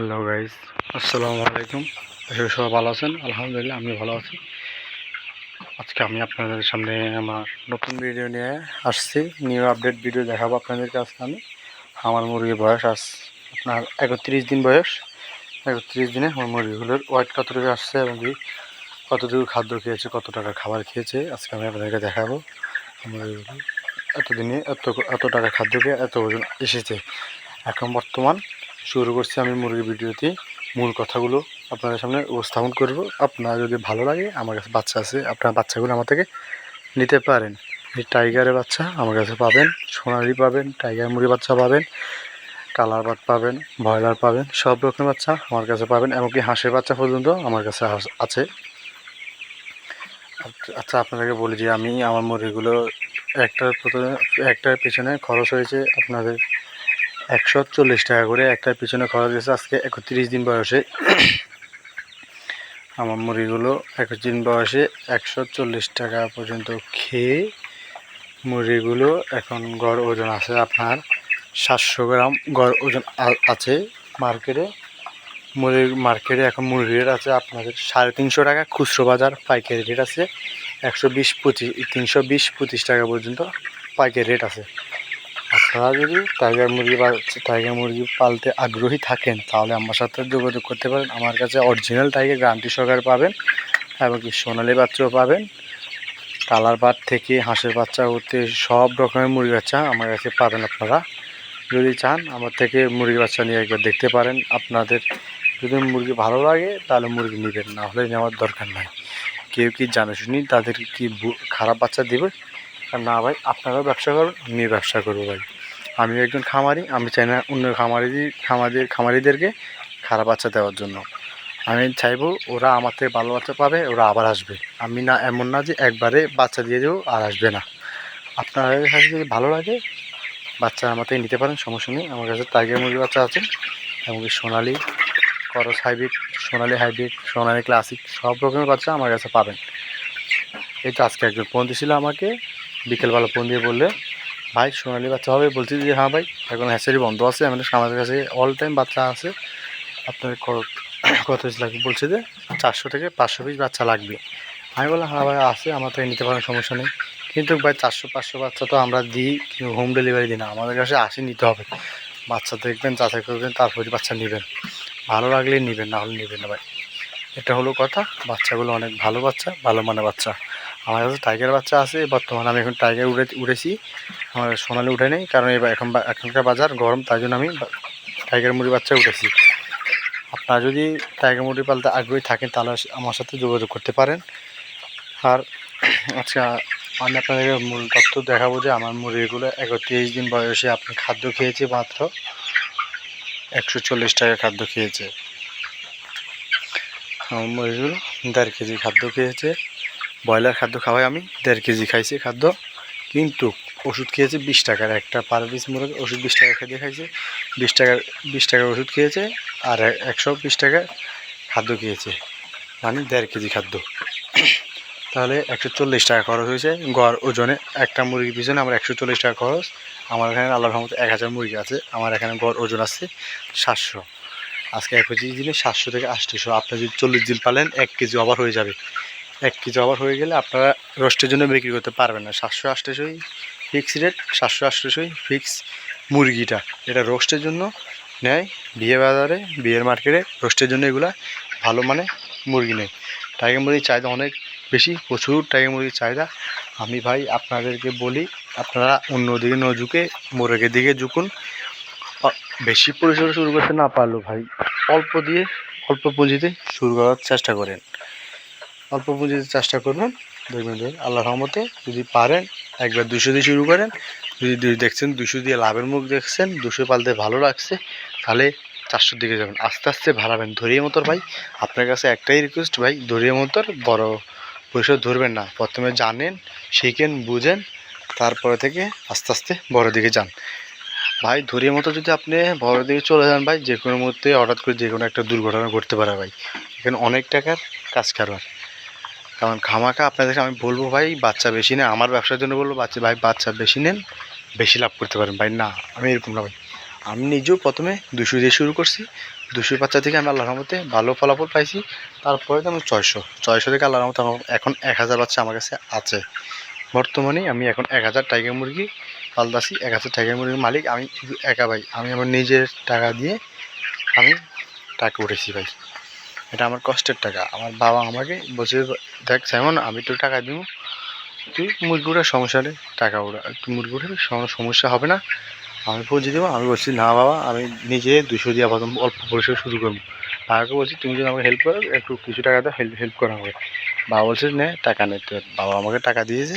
Hello guys আসসালামু আলাইকুম করি সবাই ভালো আছেন আলহামদুলিল্লাহ আমি ভালো আছি আজকে আমি আপনাদের সামনে আমার নতুন ভিডিও নিয়ে আসছি। নিউ আপডেট ভিডিও দেখাবো আপনাদের কাছে আমি। আমার মুরগির বয়স আস আপনার একত্রিশ দিন বয়স। একত্রিশ দিনে আমার মুরগিগুলোর ওয়েট কতটুকু আসছে এবং কতটুকু খাদ্য খেয়েছে, কত টাকা খাবার খেয়েছে, আজকে আমি আপনাদেরকে দেখাবো। মুরগিগুলো এতদিনে এত এত টাকা খাদ্য খেয়ে এত ওজন এসেছে। এখন বর্তমান শুরু করছি আমি মুরগির ভিডিওতে। মূল কথাগুলো আপনাদের সামনে উপস্থাপন করব। আপনার যদি ভালো লাগে, আমার কাছে বাচ্চা আছে, আপনার বাচ্চাগুলো আমার থেকে নিতে পারেন। এই টাইগারের বাচ্চা আমার কাছে পাবেন, সোনালি পাবেন, টাইগার মুরগি বাচ্চা পাবেন, কালার বাট পাবেন, ব্রয়লার পাবেন, সব রকমের বাচ্চা আমার কাছে পাবেন, এমনকি হাঁসের বাচ্চা পর্যন্ত আমার কাছে আছে। আচ্ছা আপনাদেরকে বলি যে আমি আমার মুরগিগুলো একটার প্রথমে, একটার পিছনে খরচ হয়েছে আপনাদের একশো চল্লিশ টাকা করে একটার পিছনে খরচ গেছে আজকে একত্রিশ দিন বয়সে। আমার মুরগিগুলো একত্রিশ দিন বয়সে একশো চল্লিশ টাকা পর্যন্ত খেয়ে মুরগিগুলো এখন গড় ওজন আছে আপনার সাতশো গ্রাম গড় ওজন আছে মার্কেটে। মুরগি মার্কেটে এখন মুরগি রেট আছে আপনাদের সাড়ে তিনশো টাকা, খুচরো বাজার পাইকারি রেট আছে একশো বিশ পঁচিশ, তিনশো বিশ পঁচিশ টাকা পর্যন্ত পাইকারি রেট আছে। আপনারা যদি টাইগার মুরগি বা টাইগার মুরগি পালতে আগ্রহী থাকেন, তাহলে আমার সাথে যোগাযোগ করতে পারেন। আমার কাছে অরিজিনাল টাইগার গ্যারান্টি সহকারে পাবেন এবং কি সোনালি বাচ্চাও পাবেন। কালার বাট থেকে হাঁসের বাচ্চা হতে সব রকমের মুরগি বাচ্চা আমার কাছে পাবেন আপনারা। যদি চান আমার থেকে মুরগি বাচ্চা নিয়ে একবার দেখতে পারেন। আপনাদের যদি মুরগি ভালো লাগে, তাহলে মুরগি নেবেন। না হলে নেওয়ার দরকার নাই। কেউ কি জানে শুনি তাদেরকে কি খারাপ বাচ্চা দেবে? না ভাই, আপনারাও ব্যবসা করুন আমিও ব্যবসা করব ভাই। আমি একজন খামারি, আমি চাই না অন্য খামারি খামারি খামারিদেরকে খারাপ বাচ্চা দেওয়ার জন্য। আমি চাইব ওরা আমার থেকে ভালো বাচ্চা পাবে, ওরা আবার আসবে। আমি না, এমন না যে একবারে বাচ্চা দিয়ে দেবো আর আসবে না। আপনাদের কাছে যদি ভালো লাগে, বাচ্চা আমার থেকে নিতে পারেন, সমস্যা নেই। আমার কাছে টাইগার মুরগি বাচ্চা আছে এমনকি Sonali cross hybrid Sonali hybrid Sonali classic সব রকমের বাচ্চা আমার কাছে পাবেন। এই তো আজকে একজন ফোন দিয়েছিল আমাকে বিকেলবেলা ফোন দিয়ে বললে, ভাই, সোনালি বাচ্চা হবে? বলছি যে হ্যাঁ ভাই, এখন হ্যাচারি বন্ধ আছে, আমাদের আমাদের কাছে অল টাইম বাচ্চা আছে, আপনার কত পিস লাগবে? বলছে যে, চারশো থেকে পাঁচশো পিস বাচ্চা লাগবে। আমি বললাম হ্যাঁ ভাই, আছে, আমার থেকে নিতে পারেন, সমস্যা নেই। কিন্তু ভাই, চারশো, পাঁচশো বাচ্চা তো আমরা দিই, কিন্তু হোম ডেলিভারি দিই না। আমাদের কাছে আসে নিতে হবে। বাচ্চা দেখবেন, যাচাই করবেন, তারপরে বাচ্চা নেবেন। ভালো লাগলেই নেবেন, না হলে নেবেন না ভাই। এটা হলো কথা, বাচ্চাগুলো অনেক ভালো বাচ্চা, ভালো মানের বাচ্চা। আমার কাছে টাইগার বাচ্চা আছে, বর্তমানে আমি এখন টাইগার উড়ে, উড়েছি। আমার সোনালি উঠে নেই, কারণ এবার এখন এখনকার বাজার গরম, তাই জন্য আমি টাইগার মুরগি বাচ্চা উঠেছি। আপনারা যদি টাইগার মুরগি পালতে আগ্রহী থাকেন, তাহলে আমার সাথে যোগাযোগ করতে পারেন। আর আচ্ছা আমি আপনাদেরকে মূল তথ্য দেখাবো যে আমার মুরগিগুলো একত্রিশ দিন বয়সে আপনি খাদ্য খেয়েছে মাত্র একশো চল্লিশ টাকা খাদ্য খেয়েছে। আমার মুরগিগুলো দেড় কেজি খাদ্য খেয়েছে। ব্রয়লার খাদ্য খাওয়াই আমি, দেড় কেজি খাইছি খাদ্য, কিন্তু ওষুধ খেয়েছে বিশ টাকার, একটা পার পিস মুরগি ওষুধ বিশ টাকা খেতে খাইছে বিশ টাকার বিশ টাকার ওষুধ খেয়েছে আর একশো বিশ টাকার খাদ্য খেয়েছে মানে দেড় কেজি খাদ্য। তাহলে একশো চল্লিশ টাকা খরচ হয়েছে, গড় ওজনে একটা মুরগির পিছনে আমার একশো চল্লিশ টাকা খরচ, আমার এখানে আল্লাহর রহমতে এক হাজার মুরগি আছে, আমার এখানে গড় ওজন আছে সাতশো, আজকে এক কেজি দিনে সাতশো থেকে আটশোশো আপনি যদি চল্লিশ দিন পালেন, এক কেজি ওভার হয়ে যাবে। এক কেজি ওভার হয়ে গেলে আপনারা রোস্টের জন্য বিক্রি করতে পারবেন না। সাতশো আটশোশোই ফিক্স রেট সাতশো আটশোশোই ফিক্স মুরগিটা। এটা রোস্টের জন্য নেয়, বিয়ে বাজারে, বিয়ের মার্কেটে রোস্টের জন্য এগুলা ভালো মানে মুরগি নেই টাইগার মুরগির চাহিদা অনেক বেশি, প্রচুর টাইগার মুরগির চাহিদা। আমি ভাই আপনাদেরকে বলি, আপনারা অন্যদিকে ন ঝুঁকে মুরগির দিকে ঝুঁকুন। বেশি পরিসরে শুরু করতে না পারলেও ভাই অল্প দিয়ে, অল্প পুঁজিতে শুরু করার চেষ্টা করেন। অল্প পুঁজিতে চেষ্টা করবেন। দেখবেন আল্লাহ রহমতে যদি পারেন, একবার দুশো দিয়ে শুরু করেন। যদি দেখছেন, দুশো দিয়ে লাভের মুখ দেখছেন, দুশো পালতে ভালো লাগছে, তাহলে চারশোর দিকে যাবেন। আস্তে আস্তে ভাড়াবেন ধরিয়ে মতোর ভাই। আপনার কাছে একটাই রিকোয়েস্ট ভাই, ধরিয়ে মতোর, বড় পরিসর ধরবেন না। প্রথমে জানেন, শিখেন, বুঝেন, তারপরে থেকে আস্তে আস্তে বড় দিকে যান। ভাই, ধরিয়ে মতো যদি আপনি বড় দিকে চলে যান ভাই যে কোনো মুহূর্তে হঠাৎ করে যে কোনো একটা দুর্ঘটনা ঘটতে পারে ভাই। এখানে অনেক টাকার কাজ কারবার। কারণ খামাখা আপনাদেরকে আমি বলব ভাই, বাচ্চা বেশি নেন। আমার ব্যবসার জন্য বলব বাচ্চা ভাই, বাচ্চা বেশি নেন, বেশি লাভ করতে পারেন। ভাই, না, আমি এরকম না ভাই। আমি নিজেও প্রথমে দুশো দিয়ে শুরু করছি। দুশো বাচ্চা থেকে আমি আল্লাহর রহমতে ভালো ফলাফল পাইছি। তারপরে তো আমি ছয়শো। ছয়শো থেকে আল্লাহর আমার এখন এক হাজার বাচ্চা আমার কাছে আছে। বর্তমানে আমি এখন এক হাজার টাইগার মুরগি পালদাসি এক হাজার টাইগার মুরগির মালিক আমি একা ভাই। আমি আমার নিজের টাকা দিয়ে আমি টাকা উঠেছি ভাই। এটা আমার কষ্টের টাকা। আমার বাবা আমাকে বসে দেখ যেমন আমি তো টাকা দিব। তুই মুরগি উঠার সমস্যা নেই টাকা উঠা তুই মুরগি উঠে সমস্যা হবে না। আমি পৌঁছে দেবো। আমি বলছি, না বাবা, আমি নিজে দুশো দিয়ে প্রথম অল্প পরিসরে শুরু করব। বাবাকে বলছি, তুমি যদি আমাকে হেল্প করো, একটু কিছু টাকা দাও হেল্প হেল্প করা হবে বাবা বলছে, নে, টাকা নেই বাবা আমাকে টাকা দিয়েছে।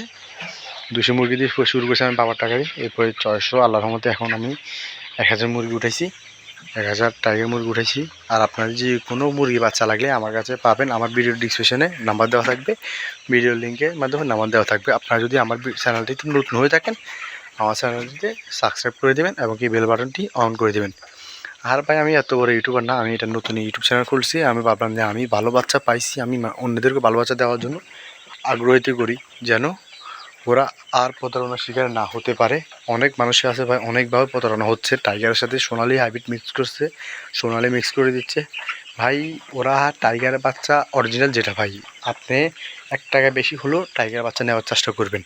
দুশো মুরগি দিয়ে শুরু করেছি, আমি বাবার টাকা দিয়ে। এরপরে ছয়শো, আল্লাহর মধ্যে এখন আমি এক হাজার মুরগি উঠেছি এক হাজার টাইগার মুরগি উঠেছি। আর আপনার যে কোনো মুরগি বাচ্চা লাগলে আমার কাছে পাবেন। আমার ভিডিও ডিসক্রিপশনে নাম্বার দেওয়া থাকবে। ভিডিও লিঙ্কের মাধ্যমে নাম্বার দেওয়া থাকবে। আপনারা যদি আমার চ্যানেলটিতে নতুন হয়ে থাকেন, আমার চ্যানেলটিতে সাবস্ক্রাইব করে দেবেন এবং কি বেল বাটনটি অন করে দেবেন। আর ভাই, আমি এত বড় ইউটিউবার না, আমি এটা নতুন ইউটিউব চ্যানেল খুলছি। আমি ভাবলাম যে আমি ভালো বাচ্চা পাইছি, আমি অন্যদেরকে ভালো বাচ্চা দেওয়ার জন্য আগ্রহিত করি যেন ওরা আর প্রতারণার শিকার না হতে পারে। অনেক মানুষের আছে ভাই, অনেকভাবে প্রতারণা হচ্ছে। টাইগারের সাথে সোনালি হাইব্রিড মিক্স করছে, সোনালি মিক্স করে দিচ্ছে। ভাই, ওরা টাইগারের বাচ্চা অরিজিনাল যেটা ভাই, আপনি এক টাকা বেশি হলেও টাইগার বাচ্চা নেওয়ার চেষ্টা করবেন।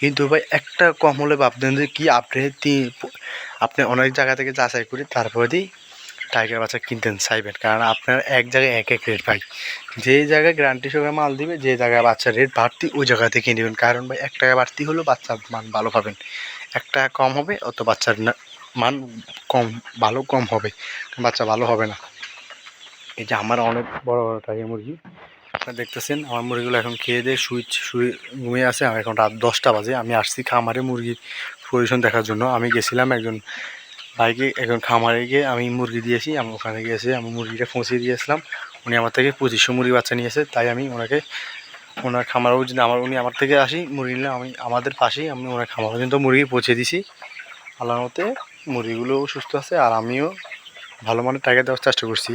কিন্তু ভাই, একটা কম হলে ভাবতেন যে কি আপনি আপনি অনেক জায়গা থেকে যাচাই করে তারপরে দিয়ে টাইগার বাচ্চা কিনতেন চাইবেন কারণ আপনার এক জায়গায় এক এক রেট ভাই। যে জায়গায় গ্যারান্টি সহকারে মাল দিবে, যে জায়গায় বাচ্চার রেট বাড়তি, ওই জায়গা থেকে নেবেন। কারণ ভাই, এক টাকা বাড়তি হলেও বাচ্চার মান ভালো পাবেন। এক টাকা কম হবে, অত বাচ্চার মান কম, ভালো কম হবে। বাচ্চা ভালো হবে না। এই যে আমার অনেক বড় বড় টাইগার মুরগি, আপনারা দেখতেছেন, আমার মুরগিগুলো এখন খেয়ে দিয়ে শুয়ে শুয়ে ঘুমিয়ে আছে। আর এখন রাত দশটা বাজে, আমি আসছি খামারে মুরগির পজিশন দেখার জন্য। আমি গেছিলাম একজন ভাইকে এখন খামারে গিয়ে আমি মুরগি দিয়েছি আমি ওখানে গিয়েছি আমি মুরগিটা পৌঁছে দিয়েছিলাম উনি আমার থেকে পঁচিশশো মুরগি বাচ্চা নিয়েছে তাই আমি ওনাকে, ওনার খামারও যদি আমার, উনি আমার থেকে আসি, মুরগি নিলে আমি, আমাদের পাশেই আমি ওনার খামার পর্যন্ত মুরগি পৌঁছে দিছি। আল্লাহর মতে মুরগিগুলোও সুস্থ আছে আর আমিও ভালো মানের টাকা দেওয়ার চেষ্টা করছি।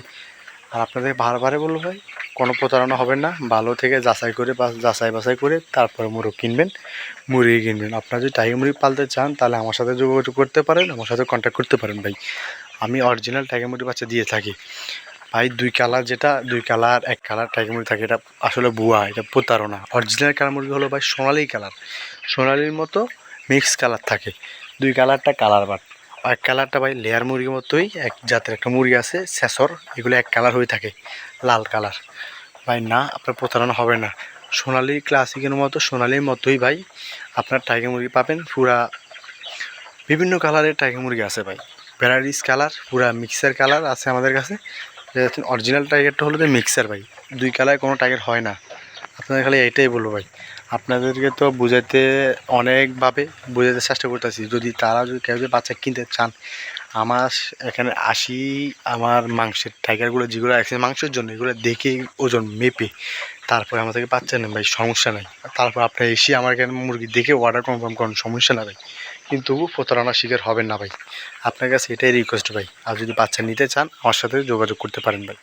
আর আপনাদের বারবারে বলব ভাই কোনো প্রতারণা হবে না। ভালো থেকে যাচাই করে বা যাচাই বাছাই করে তারপরে মুরগ কিনবেন, মুরগি কিনবেন। আপনারা যদি টাইগার মুরগি পালতে চান, তাহলে আমার সাথে যোগাযোগ করতে পারেন, আমার সাথে কন্ট্যাক্ট করতে পারেন ভাই। আমি অরিজিনাল টাইগার মুরগি বাচ্চা দিয়ে থাকি। ভাই, দুই কালার যেটা, দুই কালার, এক কালার টাইগার মুরগি থাকে, এটা আসলে বুয়া, এটা প্রতারণা। অরিজিনাল কালার মুরগি হলো ভাই সোনালি কালার। সোনালির মতো মিক্স কালার থাকে। দুই কালারটা কালার বাট। এক কালারটা ভাই লেয়ার মুরগির মতোই, এক জাতের একটা মুরগি আছে সেসর এগুলো এক কালার হয়ে থাকে, লাল কালার। ভাই না, আপনার প্রতারণা হবে না। সোনালি ক্লাসিকের মতো, সোনালির মতোই ভাই, আপনার টাইগার মুরগি পাবেন, পুরা বিভিন্ন কালারের টাইগার মুরগি আছে ভাই। ভ্যারাইটিস কালার পুরা মিক্সার কালার আছে আমাদের কাছে। অরিজিনাল টাইগারটা হলো যে মিক্সার ভাই, দুই কালার কোনো টাইগার হয় না। আপনাদের খালি এইটাই বলব ভাই। আপনাদেরকে তো বুঝাইতে অনেকভাবে বোঝাতে চেষ্টা করতেছি। যদি তারা যদি কেউ যদি বাচ্চা কিনতে চান, আমার এখানে আসি, আমার মাংসের টাইগারগুলো যেগুলো আছে, মাংসের জন্য এগুলো দেখে ওজন মেপে তারপরে আমার থেকে বাচ্চা নেন ভাই, সমস্যা নাই। তারপর আপনি এসে আমার এখানে মুরগি দেখে অর্ডার কনফার্ম করেন, সমস্যা না ভাই। কিন্তু প্রতারণার শিকার হবেন না ভাই। আপনার কাছে এটাই রিকোয়েস্ট ভাই। আর যদি বাচ্চা নিতে চান, আমার সাথে যোগাযোগ করতে পারেন ভাই।